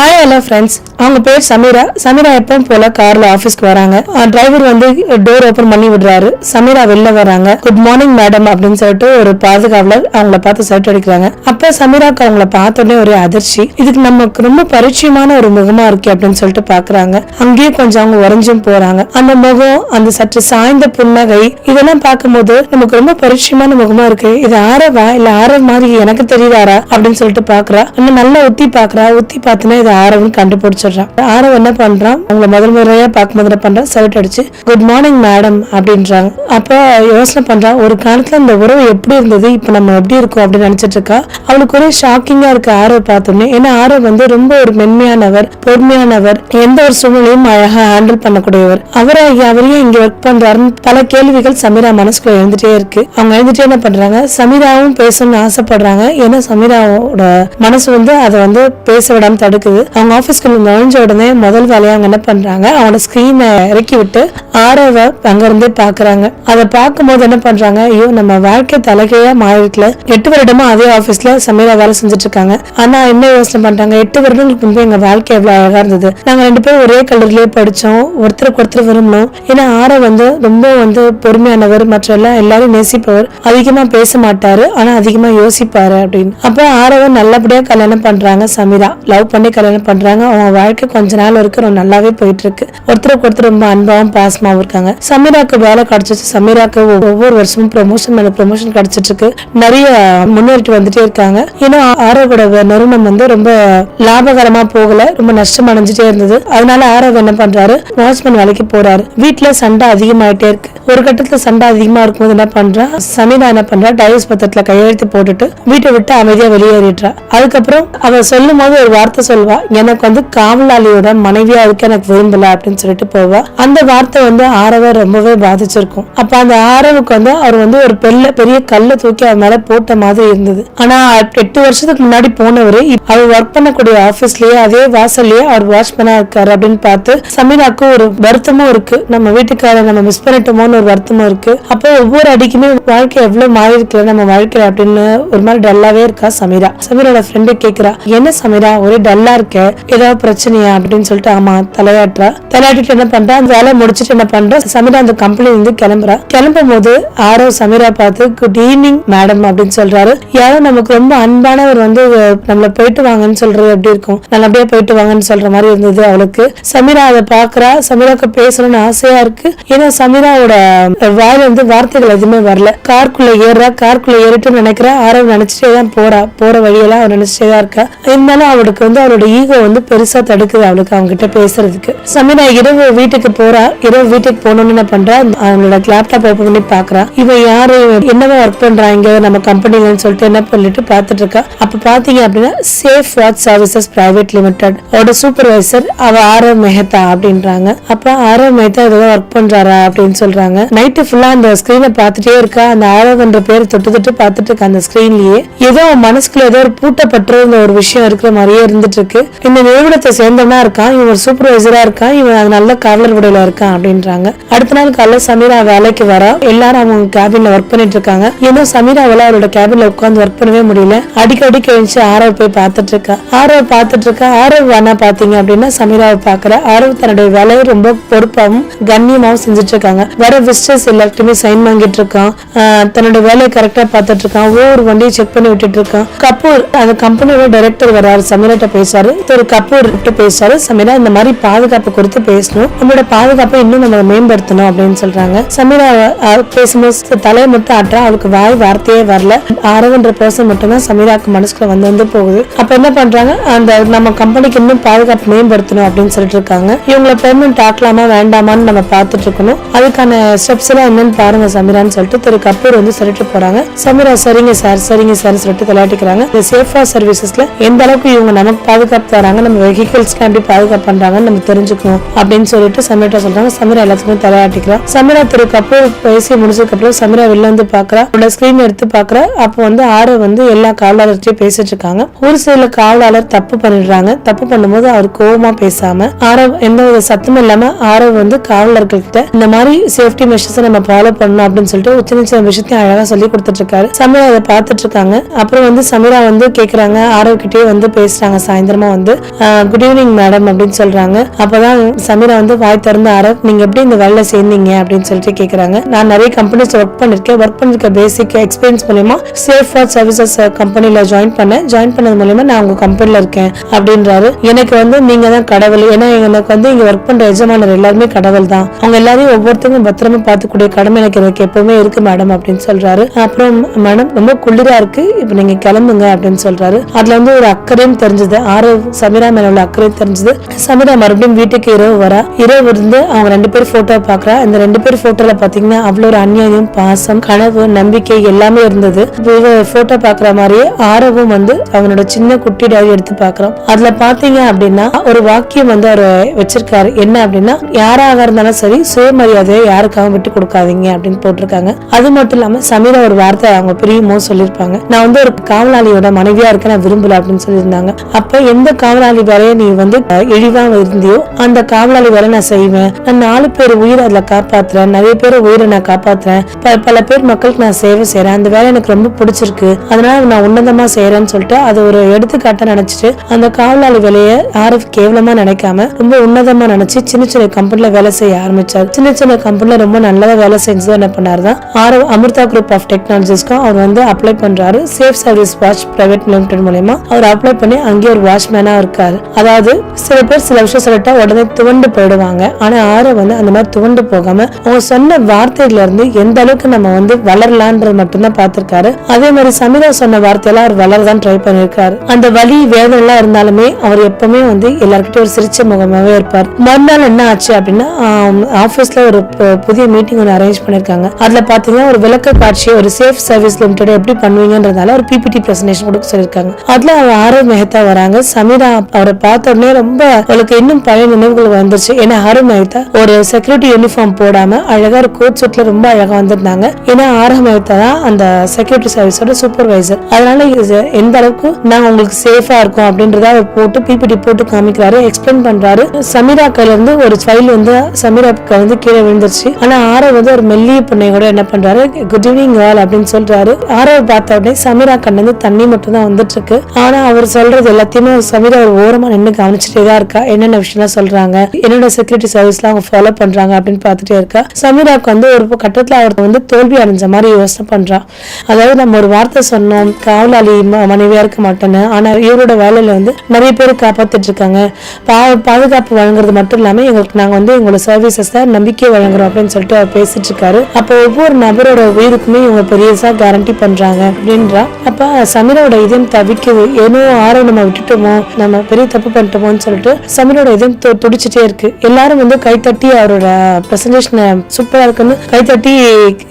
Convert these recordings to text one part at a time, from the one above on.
Hi hello friends அவங்க பேர் சமீரா. சமீரா எப்பவும் போல கார்ல ஆஃபீஸ்க்கு வராங்க. டிரைவர் வந்து டோர் ஓபன் பண்ணி விடுறாரு. சமீரா வெளில வராங்க. குட் மார்னிங் மேடம் அப்படின்னு சொல்லிட்டு ஒரு பாதுகாவலர் அவங்கள பார்த்து சர்ட் அடிக்கிறாங்க. அப்ப சமீராக்கு அவங்கள பார்த்தோடனே ஒரு அதிர்ச்சி. இதுக்கு நமக்கு ரொம்ப பரிச்சயமான ஒரு முகமா இருக்கு அப்படின்னு சொல்லிட்டு பாக்குறாங்க அங்கேயும் கொஞ்சம் அவங்க உறைஞ்சும் போறாங்க. அந்த முகம் அந்த சற்று சாய்ந்த புன்னகை இதெல்லாம் பார்க்கும்போது நமக்கு ரொம்ப பரிச்சயமான முகமா இருக்கு. இது ஆரவா? இல்ல ஆரவ் மாதிரி எனக்கு தெரியுதாரா? அப்படின்னு சொல்லிட்டு பாக்குறா இன்னும் நல்லா ஒத்தி பாக்குறா ஒத்தி பார்த்துனா இது ஆரவன் கண்டுபிடிச்சிடுறான். ஆரவ் என்ன பண்றான்? அவங்கள முதல் முறையா பார்க்கும்போது என்ன பண்றான்? சவுட் அடிச்சு குட் மார்னிங் மேடம் அப்படின்றாங்க. அப்ப யோசனை பண்றான் ஒரு காலத்துல இந்த உறவு எப்படி இருந்தது? இப்ப நம்ம எப்படி இருக்கோம்? அப்படின்னு நினைச்சிட்டு இருக்கா. அவளுக்கு ஒரே ஷாக்கிங்கா இருக்கு ஆரவ் பார்த்தோன்னே. ஏன்னா ஆரவ் வந்து ரொம்ப ஒரு மென்மையானவர் பொறுமையானவர் எந்த ஒரு சூழ்நிலையும் அழகா ஹேண்டில் பண்ணக்கூடியவர். அவரை அவரையும் இங்க ஒர்க் பண்றாருன்னு பல கேள்விகள் சமீரா மனசுக்குள்ள எழுந்துட்டே இருக்கு. அவங்க எழுந்துட்டே என்ன பண்றாங்க? சமீராவும் பேசணும்னு ஆசைப்படுறாங்க. ஏன்னா சமீராவோட மனசு வந்து அதை வந்து பேச விடாம தடுக்குது. அவங்க ஆஃபீஸ்க்கு நுழைஞ்ச உடனே முதல் வேலையை அவங்க என்ன பண்றாங்க? அவனோட ஸ்கிரீனை இறக்கி விட்டு ஆரவ அங்க இருந்தே பாக்குறாங்க. அதை பார்க்கும்போது என்ன பண்றாங்க? ஐயோ நம்ம வாழ்க்கை தலைகையா மாறிட்டுல. எட்டு வருடமா அதே ஆபீஸ்ல சமீரா வேலை செஞ்சுட்டு இருக்காங்க. ஆனா என்ன யோசனை பண்றாங்க? எட்டு வருடங்களுக்கு முன்பு எங்க வாழ்க்கை எவ்வளவு அழகா இருந்தது. நாங்க ரெண்டு பேரும் ஒரே கல்லூரிலேயே படிச்சோம். ஒருத்தருக்கு ஒருத்தர் விரும்பணும். ஏன்னா ஆர வந்து ரொம்ப வந்து பொறுமையானவர் மற்ற எல்லாம் எல்லாரும் நேசிப்பவர். அதிகமா பேச மாட்டாரு. ஆனா அதிகமா யோசிப்பாரு அப்படின்னு. அப்ப ஆரவ நல்லபடியா கல்யாணம் பண்றாங்க சமீரா. லவ் பண்ணி கல்யாணம் பண்றாங்க. அவங்க வாழ்க்கை கொஞ்ச நாள் வரைக்கும் ரொம்ப நல்லாவே போயிட்டு இருக்கு ஒருத்தருக்கு ஒருத்தர் ரொம்ப அன்பாவும் பாசமாவும் இருக்காங்க. சமீராக்கு வேலை கிடைச்சிச்சு. சமீராக்கு ஒவ்வொரு வருஷமும் ப்ரொமோஷன் மேல ப்ரொமோஷன் கிடைச்சிட்டு இருக்கு நிறைய முன்னேறிட்டு வந்துட்டே இருக்காங்க. ஏன்னா ஆரோவோட நிறுவனம் வந்து ரொம்ப லாபகரமா போகல. ரொம்ப நஷ்டம் அடைஞ்சிட்டே இருந்தது. அதனால ஆரவ் என்ன பண்றாரு? வாட்ச்மேன் வேலைக்கு போறாரு. வீட்டுல சண்டை அதிகமாயிட்டே இருக்கு. ஒரு கட்டத்துல சண்டை அதிகமா இருக்கும்போது என்ன பண்றா? சமீரா என்ன பண்றா? டைவர்ஸ் பத்திரத்துல கையெழுத்து போட்டுட்டு வீட்டை விட்டு அமைதியா வெளியேறிடுறா. அதுக்கப்புறம் அவ சொல்லும் போது ஒரு வார்த்தை போவா. எனக்கு வந்து காவலாளியோட மனைவியா இருக்க எனக்கு விரும்பல அப்படின்னு சொல்லிட்டு போவா. அந்த வார்த்தை வந்து ஆரவ ரொம்பவே பாதிச்சிருக்கும். அப்ப அந்த ஆரவுக்கு வந்து அவர் வந்து ஒரு பெரிய பெரிய கல்லை தூக்கி அவர் மேல போட்ட மாதிரி இருந்தது. ஆனா எட்டு வருஷத்துக்கு முன்னாடி போனவர் அவர் ஒர்க் பண்ணக்கூடிய ஆபீஸ்லயே அதே வாசல்லயே அவர் வாட்ச்மேனா இருக்காரு அப்படின்னு பார்த்து சமீராக்கு ஒரு வருத்தமும் இருக்கு. நம்ம வீட்டுக்கார நம்ம மிஸ் பண்ணிட்டோமோன்னு ஒரு வருத்தமும் இருக்கு. அப்போ ஒவ்வொரு அடிக்குமே வாழ்க்கை எவ்வளவு மாறி இருக்கல நம்ம வாழ்க்கை அப்படின்னு ஒரு மாதிரி டல்லாவே இருக்கா சமீரா. சமீரோட ஃப்ரெண்டு கேக்குறா என்ன சமீரா? ஒரே டல்லா இருக்க ஏதாவது பிரச்சனையா அப்படின்னு சொல்லிட்டு ஆமா தலையாட்டுறா. தலையாட்டிட்டு என்ன பண்றா? அந்த வேலையை முடிச்சிட்டு என்ன பண்றா? சமீரா அந்த கம்பெனில இருந்து கிளம்புறா. கிளம்பும் போது ஆரோ சமீரா பார்த்து குட் ஈவினிங் மேடம் அப்படின்னு சொல்றாரு. யாரோ நமக்கு ரொம்ப அன்பானவர் வந்து நம்மள போயிட்டு வாங்கன்னு சொல்றது எப்படி இருக்கும்? நல்லபடியா போயிட்டு வாங்கன்னு சொல்ற மாதிரி இருந்தது அவளுக்கு. சமீரா அதை பாக்குறா சமீராக்கு பேசணும்னு ஆசையா இருக்கு. ஏன்னா சமீராவோட வாயில வந்து வார்த்தைகள் எதுவுமே வரல. கார்க்குள்ள ஏறுறா. கார்க்குள்ள ஏறிட்டு நினைக்கிறா. ஆரோ நினைச்சிட்டே தான் போறா. போற வழியெல்லாம் அவ நினைச்சிட்டே தான் இருக்கா. இருந்தாலும் அவளுக்கு வந்து அவளோட ஈகோ வந்து பெருசா தடுக்குது அவளுக்கு அவங்க கிட்ட பேசுறதுக்கு. சமீரா இரவு வீட்டுக்கு போறா. இரவு வீட்டுக்கு போனோம்னு என்ன பண்றா? அவங்களோட லேப்டாப் ஓப்பன் பண்ணி பாக்குறா. இவன் யாரு? என்னவா ஒர்க் பண்றா? இங்க நம்ம கம்பெனிலன்னு சொல்லிட்டு என்ன பண்ணிட்டு பாத்துட்டு இருக்கா? அப்ப பாத்தீங்க அப்படின்னா safe watch services private limited அவரோட சூப்பர்வைசர் அவ ஆரவ் மெஹதா அப்படின்றாங்க. அப்ப ஆரவ் மெஹதா ஏதோ ஒர்க் பண்றாரா அப்படின்னு சொல்றாங்க. நைட்டு ஃபுல்லா அந்த ஸ்கிரீனை பார்த்துட்டே இருக்கா. அந்த ஆரவ்ன்ற பேர் தொட்டு தொட்டு பார்த்துட்டு இருக்கா அந்த ஸ்கிரீன்லயே ஏதோ அவன் மனசுக்குள்ள ஏதோ ஒரு பூட்டப்பட்டிருந்த ஒரு விஷயம் இருக்கிற மாதிரியே இருந்துட்டு இருக்கு. இந்த நிறுவனத்தை சேர்ந்தவனா இருக்கான் இவன் ஒரு சூப்பர்வைசரா இருக்கான் இவன் நல்ல காவலர் விடையில இருக்கான் அப்படின்றாங்க. அடுத்த நாள் காலைல சமீரா வேலைக்கு வரா. எல்லாரும் அவங்க கேபின்ல ஒர்க் பண்ணிட்டு இருக்காங்க. ஏன்னா சமீராவால அவரோட கேபின்ல உட்கார்ந்து ஒர்க் பண்ணவே முடியல. அடிக்கடி கழிச்சு ஆரவ் போய் பார்த்துட்டு இருக்கா. ஆரவ் பார்த்துட்டு இருக்கா. ஆரவ் வேணா பாத்தீங்க அப்படின்னா சமீராவை பாக்குற ஆரவ் தன்னுடைய வேலையை ரொம்ப பொறுப்பாவும் கண்ணியமாவும் செஞ்சுட்டு இருக்காங்க. வர விசிட்டர்ஸ் எல்லாத்தையுமே சைன் வாங்கிட்டு இருக்கான். தன்னோட வேலையை கரெக்டா பார்த்துட்டு இருக்கான். ஒவ்வொரு வண்டியை செக் பண்ணி விட்டுட்டு இருக்கான். கபூர் அந்த கம்பெனியோட டைரக்டர் வர்றாரு. சமீராட்ட பேசுறாரு. திரு கபூர் கிட்ட பேசுறாரு சமீரா இந்த மாதிரி பாதுகாப்பு குறித்து பேசணும். நம்மளோட பாதுகாப்பை இன்னும் நம்ம மேம்படுத்தணும் அப்படின்னு சொல்றாங்க. சமீரா பேசும்போது தலையை மட்டும் ஆட்டா அவளுக்கு வாய் வார்த்தையே வரல. ஆரவன்ற பர்சன் மட்டும்தான் சமீராக்கு மனசுக்குள்ள வந்து வந்து போகுது. அப்ப என்ன பண்றாங்க? அந்த நம்ம கம்பெனிக்கு இன்னும் பாதுகாப்பு மேம்படுத்தணும் அப்படின்னு சொல்லிட்டு இருக்காங்க. இவங்களை பெர்மனன்ட் ஆக்கலாமா வேண்டாமான்னு நம்ம பார்த்துட்டு இருக்கணும். அதுக்கான ஸ்டெப்ஸ் எல்லாம் என்னன்னு பாருங்க சமீரான்னு சொல்லிட்டு திரு கபூர் வந்து சொல்லிட்டு போறாங்க. சமீரா சரிங்க சார் சரிங்க சார் சொல்லிட்டு விளையாட்டுக்கிறாங்க. இந்த சேஃபா சர்வீசஸ்ல எந்த அளவுக்கு இவங்க நமக்கு பாதுகாப்பு தராங்க நம்ம வெஹிக்கிள்ஸ்க்கு எப்படி பாதுகாப்பு பண்றாங்கன்னு நம்ம தெரிஞ்சுக்கணும் அப்படின்னு சொல்லிட்டு சமீரா சொல்றாங்க. சமீரா எல்லாத்துக்குமே தலையாட்டிக்கிறோம் சமீரா திரு பேசி முடிச்சதுக்கு அப்புறம் சமீரா வெளில வந்து பாக்குறா அவளோட ஸ்கிரீன் எடுத்து பாக்குறா அப்போ வந்து ஆறு வந்து எல்லா காவலாளர்கிட்டயும் பேசிட்டு இருக்காங்க. ஒரு சில காவலாளர் தப்பு பண்ணிடுறாங்க. தப்பு பண்ணும்போது அவர் கோவமா பேசாம ஆரவ் எந்த ஒரு சத்தமும் இல்லாம ஆரவ் வந்து காவலர்கள்கிட்ட இந்த மாதிரி சேஃப்டி மெஷர்ஸ் நம்ம ஃபாலோ பண்ணணும் அப்படின்னு சொல்லிட்டு சின்ன சின்ன விஷயத்தையும் அழகா சொல்லி கொடுத்துட்டு இருக்காரு. சமீரா அதை பார்த்துட்டு இருக்காங்க. அப்புறம் வந்து சமீரா வந்து கேக்குறாங்க. ஆரவ் கிட்டேயே வந்து பேசுறாங்க சாயந்தரம். அப்புறமா வந்து குட் ஈவினிங் மேடம் அப்படின்னு சொல்றாங்க. அப்பதான் சமீரா வந்து வாய் திறந்து ஆர நீங்க எப்படி இந்த வேலையில சேர்ந்தீங்க? அப்படின்னு சொல்லிட்டு கேக்குறாங்க. நான் நிறைய கம்பெனிஸ் ஒர்க் பண்ணிருக்கேன். ஒர்க் பண்ணிருக்க பேசிக் எக்ஸ்பீரியன்ஸ் மூலயமா சேஃப் ஃபார் சர்வீசஸ் கம்பெனில ஜாயின் பண்ணேன். ஜாயின் பண்ணது மூலயமா நான் உங்க கம்பெனில இருக்கேன் அப்படின்றாரு. எனக்கு வந்து நீங்க தான் கடவுள். ஏன்னா எனக்கு வந்து இங்க ஒர்க் பண்ற எஜமானர் எல்லாருமே கடவுள் தான். அவங்க எல்லாரையும் ஒவ்வொருத்தரும் பத்திரமா பார்த்துக்கூடிய கடமை எனக்கு எனக்கு எப்பவுமே இருக்கு மேடம் அப்படின்னு சொல்றாரு. அப்புறம் மேடம் ரொம்ப குளிரா இருக்கு. இப்போ நீங்க கிளம்புங்க அப்படின்னு சொல்றாரு. அதுல வந்து ஒரு அக்கறையும் தெரிஞ்சது. ஆறு சமீரா மேல உள்ள அக்கறையும் தெரிஞ்சது. சமீரா மறுபடியும் வீட்டுக்கு இரவு வரா. இரவு இருந்து அவங்க ரெண்டு பேரும் போட்டோ பாக்குறா. இந்த ரெண்டு பேர் போட்டோல பாத்தீங்கன்னா அவ்வளோ ஒரு அந்நியம் பாசம் கனவு நம்பிக்கை எல்லாமே இருந்தது. போட்டோ பாக்குற மாதிரியே ஆரவும் வந்து அவனோட சின்ன குட்டி டைரி எடுத்து பாக்குறோம் அதுல பாத்தீங்க அப்படின்னா ஒரு வாக்கியம் வந்து அவர் வச்சிருக்காரு. என்ன அப்படின்னா யாராக இருந்தாலும் சரி சுயமரியாதையை யாருக்காகவும் விட்டு கொடுக்காதீங்க அப்படின்னு போட்டிருக்காங்க. அது மட்டும் இல்லாம சமீரா ஒரு வார்த்தை அவங்க பிரியமோ சொல்லியிருப்பாங்க. நான் வந்து ஒரு காவலாளியோட மனைவியா இருக்க நான் விரும்பல அப்படின்னு சொல்லியிருந்தாங்க. அப்ப எந்த காவலாளி வேலையை நீ வந்து இழிவா இருந்தியோ அந்த காவலாளி வேலை நான் செய்வேன். நான் நாலு பேர் உயிரை அதுல காப்பாத்துறேன். நிறைய பேர் உயிரை நான் காப்பாத்துறேன். ப- பல பேர் மக்களுக்கு நான் சேவை செய்யறேன் அந்த வேலை எனக்கு ரொம்ப பிடிச்சிருக்கு. அதனால நான் உன்னதமா செய்யறேன்னு சொல்லிட்டு அது ஒரு எடுத்துக்காட்ட நினைச்சிட்டு அந்த காவலாளி வேலையை யாரும் கேவலமா நினைக்காம ரொம்ப உன்னதமா நினைச்சு சின்ன சின்ன கம்பெனில வேலை செய்ய ஆரம்பிச்சார். சின்ன சின்ன கம்பெனில ரொம்ப நல்லதா வேலை செஞ்சது என்ன பண்ணாருதான் ஆறு அமிர்தா குரூப் ஆஃப் டெக்னாலஜிஸ்க்கும் அவர் வந்து அப்ளை பண்றாரு. Safe service watch private limited மூலயமா. அவர் அப்ளை பண்ணி அங்கேயே ஒரு வாட்ச் மேனா இருக்காரு அதாவது சில பேர் சில விஷயம் சொல்லிட்டா உடனே துவண்டு போயிடுவாங்க. ஆனா ஆரோ வந்து அந்த மாதிரி துவண்டு போகாம அவங்க சொன்ன வார்த்தையில இருந்து எந்த அளவுக்கு நம்ம வந்து வளரலான்றது மட்டும்தான் பார்த்திருக்காரு. அதே மாதிரி சமீரா சொன்ன வார்த்தையெல்லாம் அவர் வளரதான் ட்ரை பண்ணிருக்காரு அந்த வலி வேதனை எல்லாம் இருந்தாலுமே அவர் எப்பவுமே வந்து எல்லார்கிட்டயும் ஒரு சிரிச்ச முகமாவே இருப்பார். மறுநாள் என்ன ஆச்சு அப்படின்னா ஆபீஸ்ல ஒரு புதிய மீட்டிங் ஒன்று அரேஞ்ச் பண்ணிருக்காங்க அதுல பாத்தீங்கன்னா ஒரு விளக்க காட்சி ஒரு சேஃப் சர்வீஸ் லிமிடெட் எப்படி பண்ணுவீங்கன்றதால ஒரு பிபிடி பிரசன்டேஷன் கொடுக்க சொல்லியிருக்காங்க. அதுல அவர் ஆரவ் மெஹத்தா வராங்க. சமீரா அவரை பார்த்த உடனே ரொம்ப அவளுக்கு இன்னும் பழைய நினைவுகள் வந்துருச்சு. ஏன்னா ஆரவ் மெஹத்தா ஒரு செக்யூரிட்டி யூனிஃபார்ம் போடாம அழகா ஒரு கோட் சூட்ல ரொம்ப அழகா வந்திருந்தாங்க. ஏன்னா ஆரவ் தான் அந்த செக்யூரிட்டி சர்வீஸோட சூப்பர்வைசர் அதனால எந்த அளவுக்கு நான் உங்களுக்கு சேஃபா இருக்கும் அப்படின்றத அவர் போட்டு பிபிடி போட்டு காமிக்கிறாரு எக்ஸ்பிளைன் பண்றாரு. சமீரா கையில இருந்து ஒரு ஃபைல் வந்து சமீரா வந்து கீழே விழுந்துருச்சு. ஆனா ஆரவ் வந்து ஒரு மெல்லிய பொண்ணை கூட என்ன பண்றாரு குட் ஈவினிங் ஆல் அப்படின்னு சொல்றாரு. ஆரவ் பார்த்த உடனே சமீரா கண்ணு தண்ணி மட்டும் தான் வந்துட்டு இருக்கு. ஆனா அவர் சொல்றது எல்லாத்தையுமே சமீரா ஒரு ஓரமா நின்று கவனிச்சுட்டே தான் இருக்கா? என்னென்ன விஷயம்லாம் சொல்றாங்க? என்னென்ன செக்யூரிட்டி சர்வீஸ்லாம் அவங்க ஃபாலோ பண்றாங்க அப்படின்னு பார்த்துட்டே இருக்கா? சமீராவுக்கு வந்து ஒரு கட்டத்துல அவர் வந்து தோல்வி அடைஞ்ச மாதிரி யோசனை பண்ணுறான் அதாவது நம்ம ஒரு வார்த்தை சொன்னோம் காவலாளி மனைவியாக மனைவியா இருக்க மாட்டேன்னு. ஆனா இவரோட வேலையில வந்து நிறைய பேர் காப்பாத்திட்டு இருக்காங்க. பா- பாதுகாப்பு வழங்குறது மட்டும் இல்லாம எங்களுக்கு நாங்க வந்து எங்களோட சர்வீசஸ் தான் நம்பிக்கை வழங்குறோம் அப்படின்னு சொல்லிட்டு அவர் பேசிட்டு இருக்காரு. அப்போ ஒவ்வொரு நபரோட உயிருக்குமே இவங்க பெரியசா கேரண்டி பண்றாங்க அப்படின்றா. அப்ப சமீரோட இதயம் தவிக்குது. ஏனோ ஆரோ நம்ம விட்டுட்டோமோ? நம்ம பெரிய தப்பு பண்ணிட்டோமோன்னு சொல்லிட்டு சமீரோட இதயம் துடிச்சிட்டே இருக்கு. எல்லாரும் வந்து கைத்தட்டி அவரோட பிரசன்டேஷனை சூப்பரா இருக்குன்னு கைத்தட்டி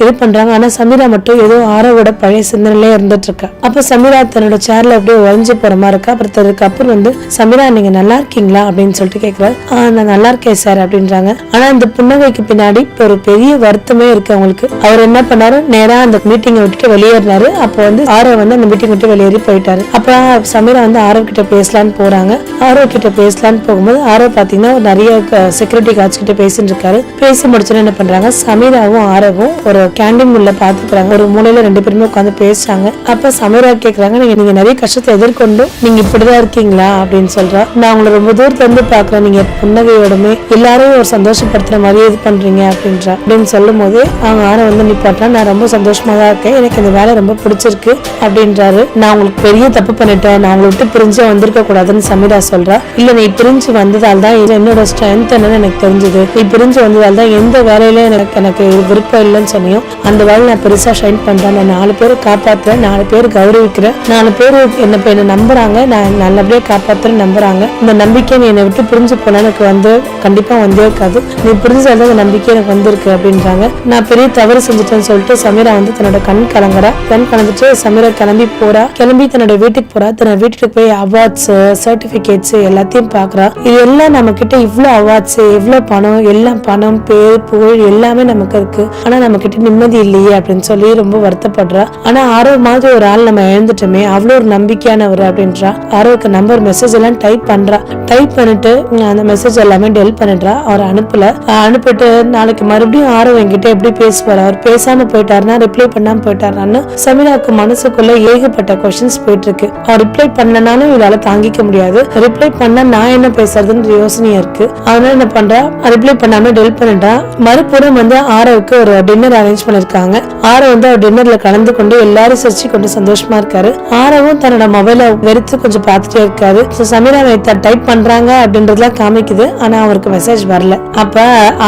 இது பண்றாங்க. ஆனா சமீரா மட்டும் ஏதோ ஆரோவோட பழைய சிந்தனையிலே இருந்துட்டு இருக்கா. அப்ப சமீரா தன்னோட சேர்ல அப்படியே உறைஞ்சு போற மாதிரி இருக்கா? அப்புறம் தனக்கு அப்புறம் வந்து சமீரா நீங்க நல்லா இருக்கீங்களா? அப்படின்னு சொல்லிட்டு கேக்குறாரு. ஆஹ் நான் நல்லா இருக்கேன் சார் அப்படின்றாங்க. ஆனா இந்த புன்னகைக்கு பின்னாடி இப்ப ஒரு பெரிய வருத்தமே இருக்கு அவங்களுக்கு. அவர் என்ன பண்ணாரு? நேரா அந்த மீட்டிங்கை விட்டுட்டு வெளியேறினாரு. அப்போ வந்து ஆரோ வந்து அந்த மீட்டிங் விட்டு வெளியேறி போயிட்டாரு. அப்புறம் சமீரா வந்து ஆரோ கிட்ட பேசலான்னு போறாங்க. ஆரோ கிட்ட பேசலான்னு போகும்போது ஆரோ பாத்தீங்கன்னா நிறைய செக்யூரிட்டி கார்ட்ஸ் கிட்ட பேசிட்டு இருக்காரு. பேசி முடிச்சோன்னு என்ன பண்றாங்க? சமீராவும் ஆரோவும் ஒரு கேண்டீன் உள்ள பாத்துக்கிறாங்க. ஒரு மூலையில ரெண்டு பேருமே உட்காந்து பேசுறாங்க. அப்ப சமீரா கேக்குறாங்க நீங்க நீங்க நிறைய கஷ்டத்தை எதிர்கொண்டு நீங்க இப்படிதான் இருக்கீங்களா? அப்படின்னு சொல்றா. நான் உங்களை ரொம்ப தூரத்துல இருந்து பாக்குறேன். நீங்க புன்னகையோடுமே எல்லாரையும் ஒரு சந்தோஷப்படுத்துற மாதிரி இது பண்றீங்க அப்படின்றா. அப்படின்னு சொல்லும் போது அவங்க ஆர வந்து நிப்பாட்டா நான் ரொம்ப சந்தோஷமா தான் இருக்கேன். எனக்கு இந்த வேலை ரொம்ப பிடிச்சிருக்கு அப்படின்றாரு. நான் உங்களுக்கு பெரிய தப்பு பண்ணிட்டேன். நான் உங்களை விட்டு பிரிஞ்சு வந்திருக்க கூடாதுன்னு சமீரா சொல்றா. இல்ல நீ பிரிஞ்சு வந்ததால் தான் இது என்னோட ஸ்ட்ரென்த் என்னன்னு எனக்கு தெரிஞ்சது. நீ பிரிஞ்சு வந்ததால் தான் எந்த வேலையில எனக்கு எனக்கு விருப்பம் இல்லைன்னு சொல்லியும் அந்த வேலை நான் பெருசா ஷைன் பண்றேன். நான் நாலு பேரை காப்பாத்துறேன். நாலு பேர் கௌரவிக்கிறேன். நாலு பேர் என்ன என்ன நம்புறாங்க. நான் நல்லபடியா காப்பாத்துறேன் நம்புறாங்க. இந்த நம்பிக்கை நீ என்னை விட்டு பிரிஞ்சு போனா எனக்கு வந்து கண்டிப்பா வந்தே இருக்காது. நீ பிரிஞ்சு வந்த அந்த நம்பிக்கை எனக்கு வந்திருக்கு அப்படின்றாங்க. நான் பெரிய தவறு செஞ்சுட்டேன்னு சொல்லிட்டு சமீரா வந்து தன்னோட கண் கலங்குறா. கண் கலந்துட்டு சமீரா கிளம்பி போறா. கிளம்பி தன்னோட வீட்டுக்கு போறா. தன்னோட வீட்டுக்கு போய் அவார்ட்ஸ் சர்டிபிகேட்ஸ் எல்லாத்தையும் பாக்குறா இது எல்லாம் நம்ம கிட்ட இவ்வளவு அவார்ட்ஸ் எவ்வளவு பணம் எல்லாம் பணம் பேர் புகழ் எல்லாமே நமக்கு இருக்கு. ஆனா நம்ம கிட்ட நிம்மதி இல்லையே அப்படின்னு சொல்லி ரொம்ப வருத்தப்படுறா. ஆனா ஆரோ மாதிரி ஒரு ஆள் நம்ம எழுந்துட்டோமே அவ்வளோ ஒரு நம்பிக்கையானவர் அப்படின்றா. ஆரோக்கு நம்பர் மெசேஜ் எல்லாம் டைப் பண்றா. டைப் பண்ணிட்டு அந்த மெசேஜ் எல்லாமே டெல் பண்ணிடுறா. அவர் அனுப்பல. அனுப்பிட்டு நாளைக்கு மறுபடியும் ஆரோ என்கிட்ட எப்படி பேசுவார்? அவர் பேசாம போயிட்டாருன்னா ரிப்ளை பண்ணாம போயிட்டாருன்னு சமீராவுக்கு மனசுக்குள்ள ஏகப்பட்ட கொஸ்டின்ஸ் போயிட்டு இருக்கு. அவர் ரிப்ளை பண்ணனாலும் இதால தாங்க தாங்கிக்க முடியாது. ரிப்ளை பண்ண நான் என்ன பேசுறதுன்ற யோசனையா இருக்கு. அதனால என்ன பண்றா? ரிப்ளை பண்ணாம டெல் பண்ணிட்டா. மறுபுறம் வந்து ஆரோவுக்கு ஒரு டின்னர் அரேஞ்ச் பண்ணிருக்காங்க. ஆரோ வந்து அவர் டின்னர்ல கலந்து கொண்டு எல்லாரும் சிரிச்சு கொண்டு சந்தோஷமா இருக்காரு. ஆரவும் தன்னோட மொபைல வெறுத்து கொஞ்சம் பார்த்துட்டே இருக்காரு. So, சமீரா டைப் பண்றாங்க அப்படின்றதுலாம் காமிக்குது. ஆனா அவருக்கு மெசேஜ் வரல. அப்ப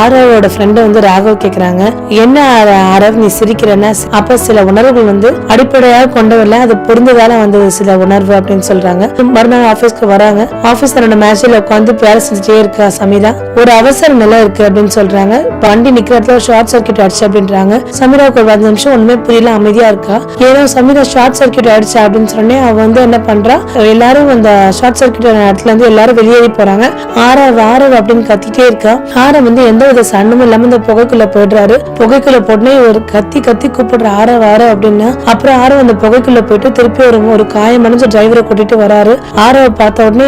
ஆரவோட ஃப்ரெண்டு வந்து ராகவ் கேக்குறாங்க. என்ன ஆரவ் நீ சிரிக்கிறன்னா? அப்ப சில உணர்வுகள் வந்து அடிப்படையாக கொண்டு வரல அது புரிந்ததால வந்தது சில உணர்வு அப்படின்னு சொல்றாங்க. மறுநாள் ஆபீஸ்க்கு வராங்க. ஆபீஸ் தன்னோட மேட்ச்ல உட்காந்து பேர செஞ்சுட்டே இருக்கா சமீரா. ஒரு அவசர நிலை இருக்கு அப்படின்னு சொல்றாங்க. வண்டி நிக்கிறதுல ஷார்ட் சர்க்கியூட் ஆயிடுச்சு அப்படின்றாங்க. சமீராவுக்கு ஒரு பத்து நிமிஷம் ஒண்ணுமே புரியல அமைதியா இருக்கா? ஏன்னா சமீரா ஷார்ட் சர்க்கியூட் ஆயிடுச்சு அப்படின்னு சொன்னே அவ வந்து என்ன பண்றா? எல்லாரும் அந்த ஷார்ட் சர்க்யூட் இடத்துல இருந்து எல்லாரும் வெளியேறி போறாங்க. ஆறாவது ஆறாவது அப்படின்னு கத்திட்டே இருக்கா. ஆரவ் வந்து எந்த வித சண்டமும் இல்லாம இந்த புகைக்குள்ள போயிடுறாரு. புகைக்குள்ள போட்டுனே ஒரு கத்தி கத்தி கூப்பிடுற ஆரவ் ஆரவ் அப்படின்னு அப்புறம் ஆரவ் அந்த புகைக்குள்ள போயிட்டு திருப்பி ஒரு ஒரு காயமடைஞ்ச டிரைவரை கூட்டிட்டு வராரு. ஆரவ பார்த்த உடனே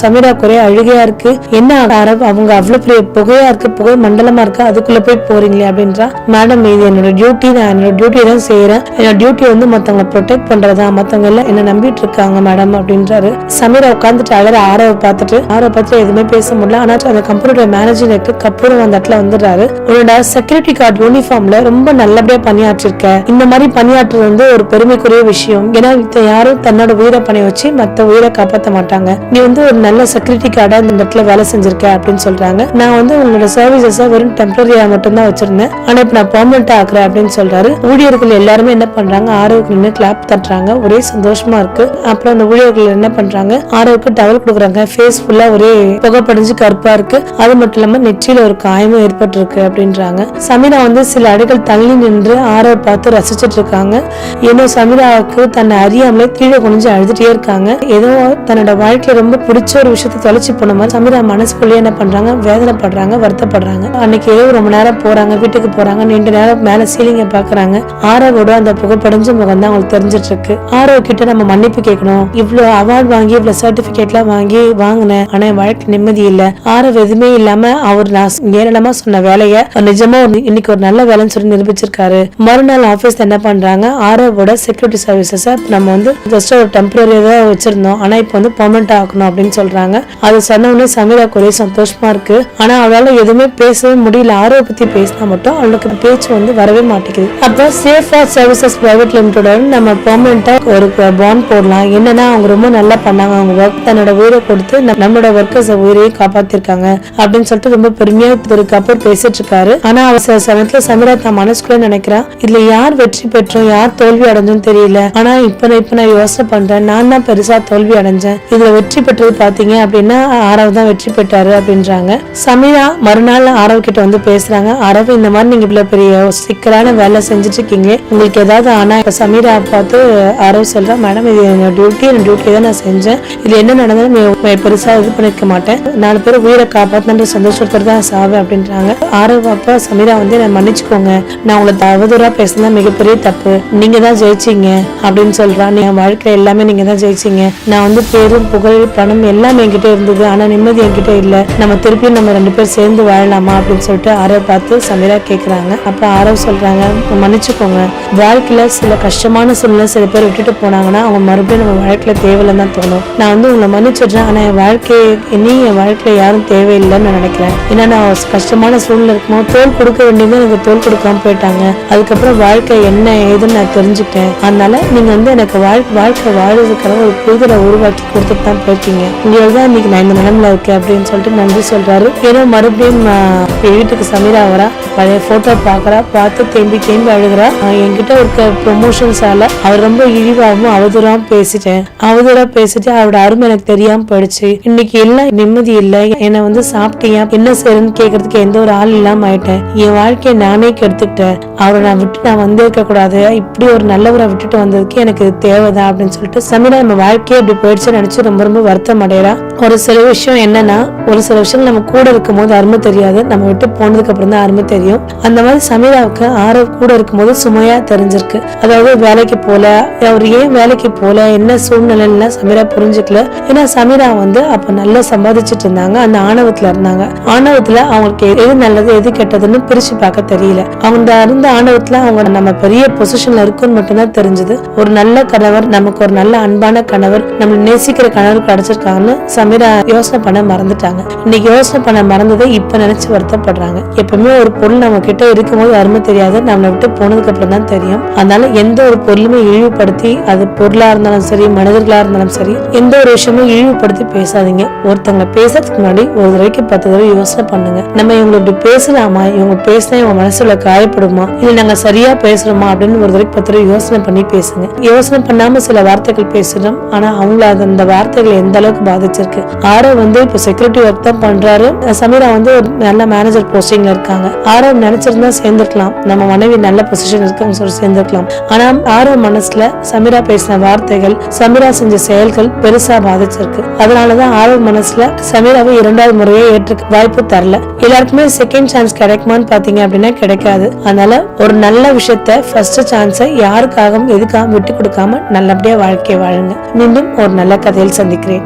சமீரா குறைய அழுகையா இருக்கு. என்ன ஆரவ் அவங்க அவ்வளவு பெரிய புகையா இருக்கு புகை மண்டலமா இருக்கு அதுக்குள்ள போய் போறீங்களே அப்படின்றா. மேடம் இது என்னோட டியூட்டி நான் என்னோட டியூட்டி தான் செய்யறேன் என்னோட டியூட்டி வந்து மத்தவங்களை ப்ரொடெக்ட் பண்றதா? மத்தவங்க எல்லாம் என்ன நம்பிட்டு இருக்காங்க மேடம் அப்படின்றாரு. சமீரா உட்காந்துட்டு அழற ஆரவை பார்த்துட்டு ஆரவை பார்த்துட்டு எதுவுமே பேச முடியல. ஆனா அந்த கம்பெனியோட மேனேஜர் இருக்கு கப்புறம் அந்த இடத்துல வந்துடுறாரு. உன்னோட செக்யூரிட்டி கார்டு யூனிஃபார்ம்ல ரொம்ப நல்லபடியா பணியாற்றிருக்க. இந்த மாதிரி பணியாற்றுறது வந்து ஒரு பெருமைக்குரிய விஷயம். ஏன்னா யாரும் தன்னோட உயிரை பணி வச்சு மத்த உயிரை காப்பாத்த மாட்டாங்க. நீ வந்து ஒரு நல்ல செக்யூரிட்டி கார்டா இந்த இடத்துல வேலை செஞ்சிருக்க அப்படின்னு சொல்றாங்க. நான் வந்து உங்களோட சர்வீசஸ் வெறும் டெம்பரரியா மட்டும் தான் வச்சிருந்தேன். ஆனா இப்ப நான் பெர்மனண்டா ஆக்குறேன் அப்படின்னு சொல்றாரு. ஊழியர்கள் எல்லாருமே என்ன பண்றாங்க? ஆரோவுக்கு நின்று கிளாப் தட்டுறாங்க. ஒரே சந்தோஷமா இருக்கு. அப்புறம் அந்த ஊழியர்கள் என்ன பண்றாங்க? ஆரோக்கு டவல் கொடுக்குறாங்க. ஃபேஸ் ஃபுல்லா ஒரே புகைப்படைஞ்சு கருப்பா இருக்கு. அது மட்டும் இல்லாம நெற்றியில ஒரு காயமும் ஏற்பட்டிருக்கு அப்படின்றாங்க. சமீரா வந்து சில அடிகள் தள்ளி நின்று ஆரோ பார்த்து ரசிச்சிட்டு இருக்காங்க. ஏன்னா சமீராவுக்கு தன்னை அறியாமலே கீழே குனிஞ்சு அழுதுட்டே இருக்காங்க. ஏதோ தன்னோட வாழ்க்கையில ரொம்ப பிடிச்ச ஒரு விஷயத்த தொலைச்சு போன மாதிரி சமீரா மனசுக்குள்ளேயே என்ன பண்றாங்க? வேதனைப்படுறாங்க வருத்தப்படுறாங்க. அன்னைக்கு இரவு ரொம்ப நேரம் போறாங்க வீட்டுக்கு போறாங்க நீண்ட நேரம் மேல சீலிங்க பாக்குறாங்க. ஆரோவோட அந்த புகைப்படைஞ்ச முகம் தான் அவங்களுக்கு தெரிஞ்சிட்டு இருக்கு ஆரோ கிட்ட நம்ம மன்னிப்பு கேட்கணும். இவ்வளவு அவார்ட் வாங்கி இவ்வளவு சர்டிபிகேட் எல்லாம் வாங்கி வாங்கினேன். ஆனா என் வாழ்க்கை நிம்மதி இல்ல. ஆரோ எதுவுமே இல்லாம அவர் நான் ஏளனமா சொன்ன வேலைய நிஜமா இன்னைக்கு ஒரு நல்ல வேலைன்னு சொல்லி நிரூபிச்சிருக்காரு. மறுநாள் ஆபீஸ் என்ன பண்றாங்க? ஆரோவோட செக்யூரிட்டி சர்வீசஸ் நம்ம வந்து ஜஸ்ட் ஒரு டெம்பரரியா வச்சிருந்தோம். ஆனா இப்போ வந்து பெர்மனண்ட் ஆகணும் அப்படின்னு சொல்றாங்க. அதை சொன்ன உடனே சமீராக்கு ஒரே சந்தோஷமா இருக்கு. ஆனா அவளால எதுவுமே பேசவே முடியல. ஆரோவை பத்தி பேசினா மட்டும் அவளுக்கு பேச்சு வந்து வரவே மாட்டேங்குது. அப்ப சேஃபா சர்வீசஸ் பிரைவேட் லிமிடெட் நம்ம பெர்மனண்டா ஒரு பாண்ட் போடலாம். என்னன்னா அவங்க ரொம்ப நல்லா பண்ணாங்க. அவங்க ஒர்க் தன்னோட உயிரை கொடுத்து நம்மளோட ஒர்க்கர்ஸ் உயிரையும் காப்பாத்திருக்காங்க அப்படின்னு சொல்லிட்டு ரொம்ப பெருமையா திரு கபூர் பேசிட்டு இருக்காரு. ஆனா அவ சில சமயத்துல சமீரா தான் மனசுக்குள்ள நினைக்கிறா இதுல யார் வெற்றி பெற்றோம்? யார் தோல்வி அடைஞ்சோம் தெரியல. ஆனா இப்ப நான் இப்ப நான் யோசனை பண்றேன். நான் தான் பெருசா தோல்வி அடைஞ்சேன். இதுல வெற்றி பெற்றது பாத்தீங்க அப்படின்னா ஆரவ் தான் வெற்றி பெற்றாரு அப்படின்றாங்க. சமீரா மறுநாள் ஆரவ் கிட்ட வந்து பேசுறாங்க. ஆரவ் இந்த மாதிரி நீங்க இவ்வளவு பெரிய சிக்கலான வேலை செஞ்சுட்டு இருக்கீங்க உங்களுக்கு ஏதாவது ஆனா இப்ப சமீரா பார்த்து ஆரவ் சொல்றா மேடம் இது என்னோட டியூட்டி என் டியூட்டி தான் நான் செஞ்சேன். இது என்ன நடந்தாலும் பெருசா இது பண்ணிக்க மாட்டேன். நாலு பேர் உயிரை காப்பாத்தின சந்தோஷத்தோட தான் சாவேன் அப்படின்றாங்க. ஆரவ் அப்பா சமீரா வந்து என்ன மன்னிச்சுக்கோங்க. நான் உங்களை அவதூறா பேசுனது மிகப்பெரிய தப்பு. நீங்க தான் ஜெயிச்சீங்க அப்படின்னு சொல்றான் என் வாழ்க்கையில எல்லாமே நீங்க தான் ஜெயிச்சீங்க. நான் வந்து பேரும் புகழ் பணம் எல்லாமே என்கிட்ட இருந்தது. ஆனால் நிம்மதி என்கிட்ட இல்லை. நம்ம திருப்பியும் நம்ம ரெண்டு பேர் சேர்ந்து வாழலாமா அப்படின்னு சொல்லிட்டு ஆரவ் பார்த்து சமீரா கேட்குறாங்க அப்புறம் ஆரவ் சொல்கிறாங்க மன்னிச்சுக்கோங்க. வாழ்க்கையில் சில கஷ்டமான சூழ்நிலை சில பேர் விட்டுட்டு போனாங்கன்னா அவங்க மறுபடியும் நம்ம வாழ்க்கையில் தேவையில்லைன்னு தான் தோணும். நான் வந்து உங்களை மன்னிச்சிடுறேன். ஆனால் என் வாழ்க்கையை இனி என் வாழ்க்கையில் யாரும் தேவையில்லைன்னு நான் நினைக்கிறேன். ஏன்னா நான் கஷ்டமான சூழ்நிலை இருக்குமோ தோல் கொடுக்க வேண்டியது எனக்கு தோல் கொடுக்காம போயிட்டாங்க. அதுக்கப்புறம் வாழ்க்கை என்ன ஏதுன்னு நான் தெரிஞ்சுட்டேன் அதனால நீங்கள் வந்து எனக்கு வாழ் வாழ்க்கை வாழ்றதுக்கான ஒரு புரிதலை உருவாக்கி கொடுத்துட்டு தான் போயிருக்கீங்க உங்களால தான் இன்னைக்கு நான் இந்த நிலமில் இருக்கேன் அப்படின்னு சொல்லிட்டு நன்றி சொல்றாரு. ஏன்னா மறுபடியும் வீட்டுக்கு சமீரா வரா. பழைய போட்டோ பார்க்குறா பார்த்து தேம்பி தேம்பி அழுகிறா. என்கிட்ட இருக்க ப்ரொமோஷன்ஸால அவர் ரொம்ப இழிவாகவும் அவதூறாக பேசிட்டேன். அவதூறா பேசிட்டு அவரோட அருமை எனக்கு தெரியாமல் போயிடுச்சு. இன்னைக்கு எல்லாம் நிம்மதி இல்லை. என்னை வந்து சாப்பிட்டியா என்ன செய்யணும்னு கேட்கறதுக்கு எந்த ஒரு ஆள் இல்லாமல் ஆயிட்டேன். என் வாழ்க்கையை நானே கெடுத்துக்கிட்டேன். அவரை நான் விட்டு நான் வந்தே இருக்க கூடாது. இப்படி ஒரு நல்லவரை விட்டுட்டு வந்ததுக்கு எனக்கு தேவைதான் அப்படின்னு சொல்லிட்டு சமீரா நம்ம வாழ்க்கையே இப்படி போயிடுச்சுன்னு நினைச்சு ரொம்ப ரொம்ப வருத்தம் அடையறா ஒரு சில விஷயம் என்னன்னா ஒரு சில விஷயம் நம்ம கூட இருக்கும் போது அருமை தெரியாது. நம்ம விட்டு போனதுக்கு அப்புறம் தான் அருமை தெரியும். அந்த மாதிரி சமீராவுக்கு ஆரவ் கூட இருக்கும்போது சுமையா தெரிஞ்சிருக்கு. அதாவது வேலைக்கு போல அவர் ஏன் வேலைக்கு போல என்ன சூழ்நிலைன்னா சமீரா புரிஞ்சுக்கல. ஏன்னா சமீரா வந்து அப்ப நல்லா சம்பாதிச்சிட்டு இருந்தாங்க. அந்த ஆணவத்துல இருந்தாங்க. ஆணவத்துல அவங்களுக்கு எது நல்லது எது கெட்டதுன்னு பிரிச்சு பார்க்க தெரியல. அவங்க இருந்த ஆணவத்துல அவங்க நம்ம பெரிய பொசிஷன்ல இருக்கும்னு மட்டும்தான் தெரிஞ்சது. ஒரு நல்ல கணவர் நமக்கு ஒரு நல்ல அன்பான கணவர் நம்ம நேசிக்கிற கணவர் கிடைச்சிருக்காங்கன்னு சமீரா யோசனை பண்ண மறந்துட்டாங்க. இன்னைக்கு யோசனை பண்ண மறந்ததை இப்ப நினைச்சு வருத்தப்படுறாங்க. எப்பவுமே ஒரு பொருள் நம்ம கிட்ட இருக்கும்போது அருமை தெரியாது. நம்மளை விட்டு போனதுக்கு அப்புறம் தான் தெரியும். அதனால எந்த ஒரு பொருளுமே இழிவுபடுத்தி அது பொருளா இருந்தாலும் சரி மனிதர்களா இருந்தாலும் சரி எந்த ஒரு விஷயமும் இழிவுபடுத்தி பேசாதீங்க. ஒருத்தவங்க பேசுறதுக்கு முன்னாடி ஒரு தடவைக்கு பத்து தடவை யோசனை பண்ணுங்க. நம்ம இவங்க இப்படி பேசலாமா? இவங்க பேசினா இவங்க மனசுல காயப்படுமா? இல்ல நாங்க சரியா பேசுறோமா? அப்படின்னு ஒரு தடவைக்கு பத்து தடவை யோசனை பண்ணி பேசுங்க. யோசனை பண்ணாம சில வார்த்தைகள் பேசுறோம் ஆனா அவங்கள அது அந்த வார்த்தைகள் எந்த அளவுக்கு பாதிச்சிருக்கு? ஆரோ வந்து இப்போ செக்யூரிட்டி ஒர்க் தான் பண்றாரு. சமீரா வந்து ஒரு நல்ல மேனேஜர் போஸ்டிங்ல இருக்காங்க. ஆரவ் நினைச்சிருந்தா சேர்ந்துருக்கலாம். நம்ம மனைவி நல்ல பொசிஷன் இருக்கும் சொல்லி சேர்ந்துருக்கலாம். ஆனா ஆரவ் மனசுல சமீரா பேசின வார்த்தைகள் சமீரா செஞ்ச செயல்கள் பெருசா பாதிச்சிருக்கு. அதனாலதான் ஆரவ் மனசுல சமீராவை இரண்டாவது முறையே ஏற்றுக்க வாய்ப்பு தரல. எல்லாருக்குமே செகண்ட் சான்ஸ் கிடைக்குமான்னு பாத்தீங்க அப்படின்னா கிடைக்காது. அதனால ஒரு நல்ல விஷயத்த ஃபர்ஸ்ட் சான்ஸை யாருக்காகவும் எதுக்காகவும் விட்டு கொடுக்காம நல்லபடியா வாழ்க்கையை வாழுங்க. மீண்டும் ஒரு நல்ல கதையில் சந்திக்கிறேன்.